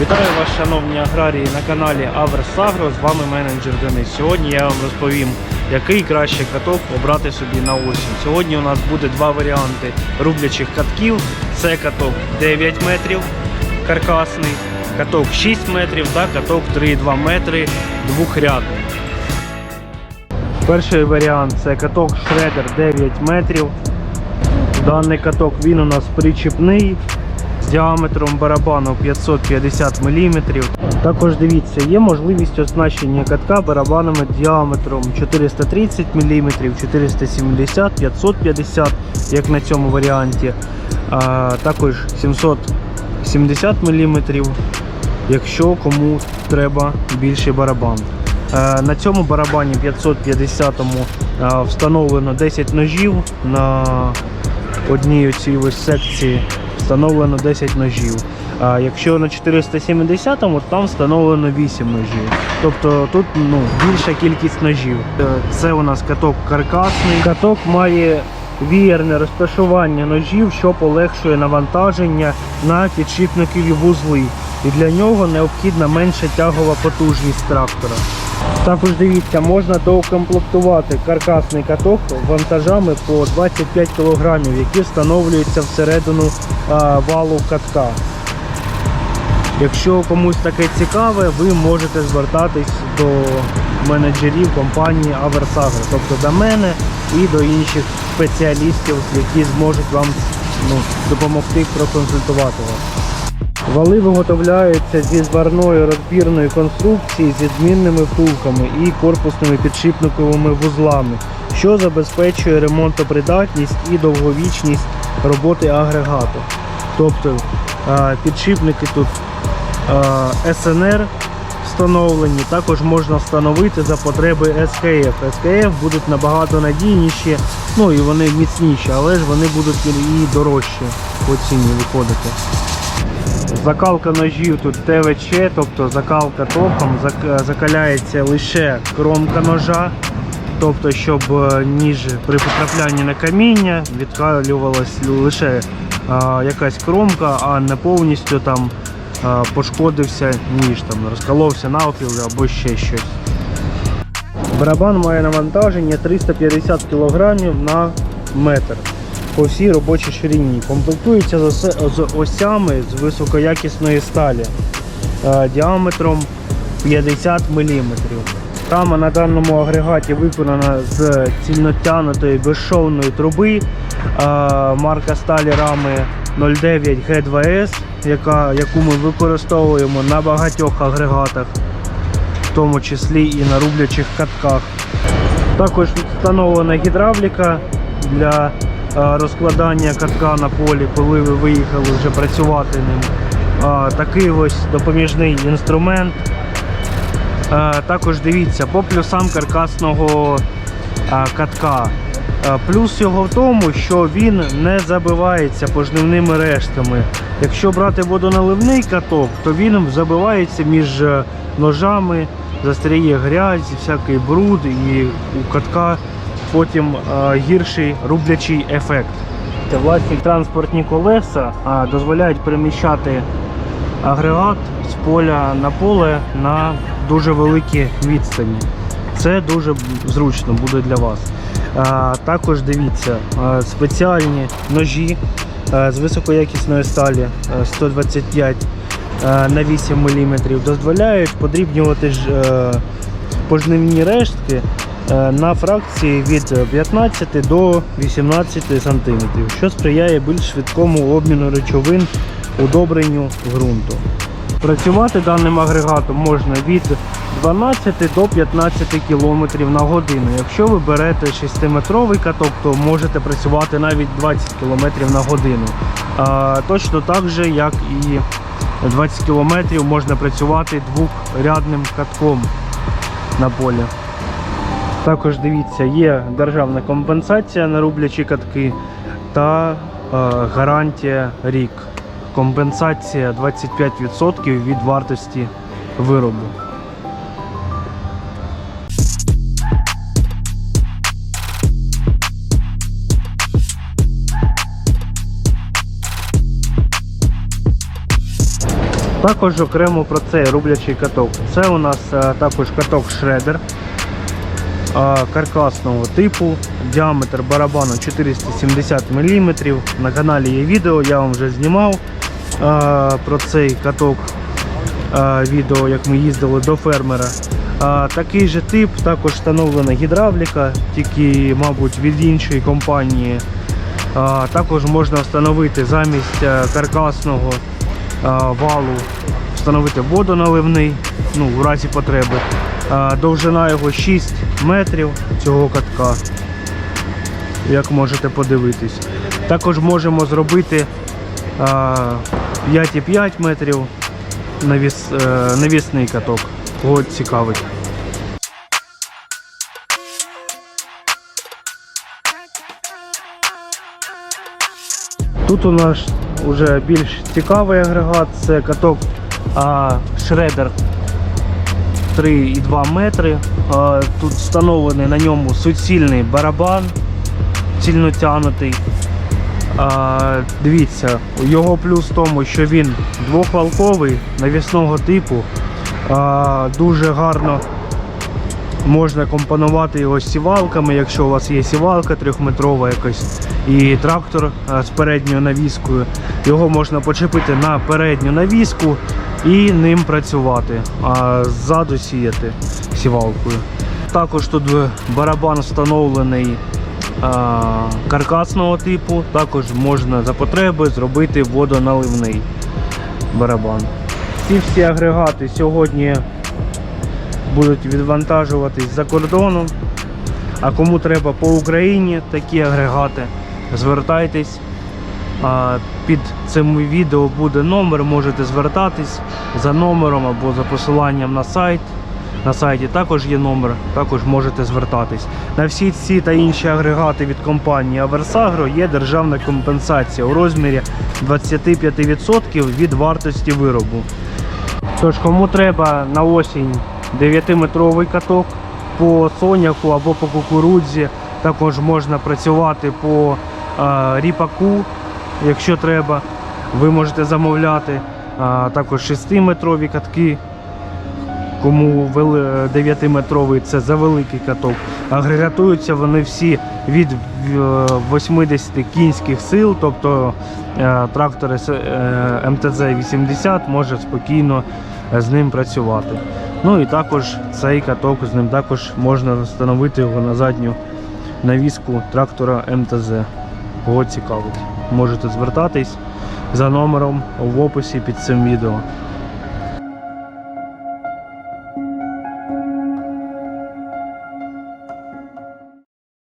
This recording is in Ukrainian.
Вітаю вас, шановні аграрії, на каналі Агро. З вами менеджер Денис. Сьогодні я вам розповім, який краще каток обрати собі на осінь. Сьогодні у нас буде два варіанти рублячих катків. Це каток 9 метрів каркасний, каток 6 метрів та каток 3,2 метри двохрядний. Перший варіант це каток Shredder 9 метрів. Даний каток він у нас причіпний з діаметром барабану 550 мм. Також дивіться, є можливість оснащення катка барабанами діаметром 430 мм, 470, 550, як на цьому варіанті. А, також 770 мм, якщо кому треба більший барабан. Е, На цьому барабані 550 е, встановлено 10 ножів. На одній оцій ось секції встановлено 10 ножів. А якщо на 470 му там встановлено 8 ножів. Тобто тут ну, більша кількість ножів. Е, Це у нас каток каркасний. Каток має вієрне розташування ножів, що полегшує навантаження на підшипникові вузли. І для нього необхідна менша тягова потужність трактора. Також дивіться, можна доукомплектувати каркасний каток вантажами по 25 кг, які встановлюються всередину валу катка. Якщо комусь таке цікаве, ви можете звертатись до менеджерів компанії Aversager, тобто до мене і до інших спеціалістів, які зможуть вам ну, допомогти проконсультувати вас. Вали виготовляються зі зварної розбірної конструкції зі змінними втулками і корпусними підшипниковими вузлами, що забезпечує ремонтопридатність і довговічність роботи агрегату. Тобто підшипники тут СНР встановлені, також можна встановити за потреби СКФ. СКФ будуть набагато надійніші, ну і вони міцніші, але ж вони будуть і дорожчі по ціні виходити. Закалка ножів тут ТВЧ, тобто закалка током, закаляється лише кромка ножа, тобто щоб е, ніж при потраплянні на каміння відкалювалась лише а, якась кромка, а не повністю там пошкодився ніж, там розколовся навпіл або ще щось. Барабан має навантаження 350 кг на метр по всій робочій ширині. Комплектується з, осями з високоякісної сталі діаметром 50 мм. Рама на даному агрегаті виконана з цільнотянутої безшовної труби. Марка сталі рами 09 G2S, яка, яку ми використовуємо на багатьох агрегатах, в тому числі і на рублячих катках. Також встановлена гідравліка для е, розкладання катка на полі, коли ви виїхали вже працювати ним. Такий ось допоміжний інструмент. Е, Також дивіться, по плюсам каркасного е, катка. Е, Плюс його в тому, що він не забивається пожнивними рештками. Якщо брати водоналивний каток, то він забивається між е, ножами, застряє грязь, всякий бруд, і у катка потім е, гірший рублячий ефект. Власні транспортні колеса дозволяють переміщати агрегат з поля на поле на дуже великі відстані. Це дуже зручно буде для вас. А, також дивіться, спеціальні ножі з високоякісної сталі 125 на 8 мм дозволяють подрібнювати ж, е, пожнивні рештки е, на фракції від 15 до 18 см, що сприяє більш швидкому обміну речовин удобренню ґрунту. Працювати даним агрегатом можна від 12 до 15 км на годину. Якщо ви берете 6-метровий каток, то можете працювати навіть 20 км на годину. Точно так же, як і 20 км можна працювати двохрядним катком на полі. Також дивіться, є державна компенсація на рублячі катки та е, гарантія рік. Компенсація 25% від вартості виробу. Також окремо про цей рублячий каток. Це у нас е, також каток шредер е, каркасного типу. Діаметр барабану 470 мм. На каналі є відео, я вам вже знімав про цей каток. Відео, як ми їздили до фермера. Такий же тип, також встановлена гідравліка, тільки, мабуть, від іншої компанії. Також можна встановити замість е, каркасного валу, встановити водоналивний, ну, в разі потреби. Довжина його 6 метрів цього катка, як можете подивитись. Також можемо зробити 5,5 метрів навіс, е, навісний каток. Кого цікавить. Тут у нас вже більш цікавий агрегат, це каток Шредер 3,2 метри. А, тут встановлений на ньому суцільний барабан, цільно тянутий. Дивіться, його плюс в тому, що він двохвалковий, навісного типу. Дуже гарно можна компонувати його з сівалками, якщо у вас є сівалка трьохметрова якась і трактор з передньою навіскою. Його можна почепити на передню навіску і ним працювати, а ззаду сіяти сівалкою. Також тут барабан встановлений каркасного типу, також можна за потреби зробити водоналивний барабан. Ці всі агрегати сьогодні будуть відвантажуватись за кордоном. А кому треба по Україні такі агрегати, звертайтесь. Під цим відео буде номер, можете звертатись за номером або за посиланням на сайт. На сайті також є номер, також можете звертатись. На всі ці та інші агрегати від компанії Аверсагро є державна компенсація у розмірі 25% від вартості виробу. Тож, кому треба на осінь 9-метровий каток по соняку або по кукурудзі, також можна працювати по е, ріпаку, якщо треба, ви можете замовляти. А, також 6-метрові катки. Кому 9-метровий це за великий каток. Агрегатуються вони всі від е, 80 кінських сил, тобто е, трактор МТЗ-80 може спокійно е, з ним працювати. Ну і також цей каток з ним також можна встановити його на задню навіску трактора МТЗ. Кого цікавить, можете звертатись за номером в описі під цим відео.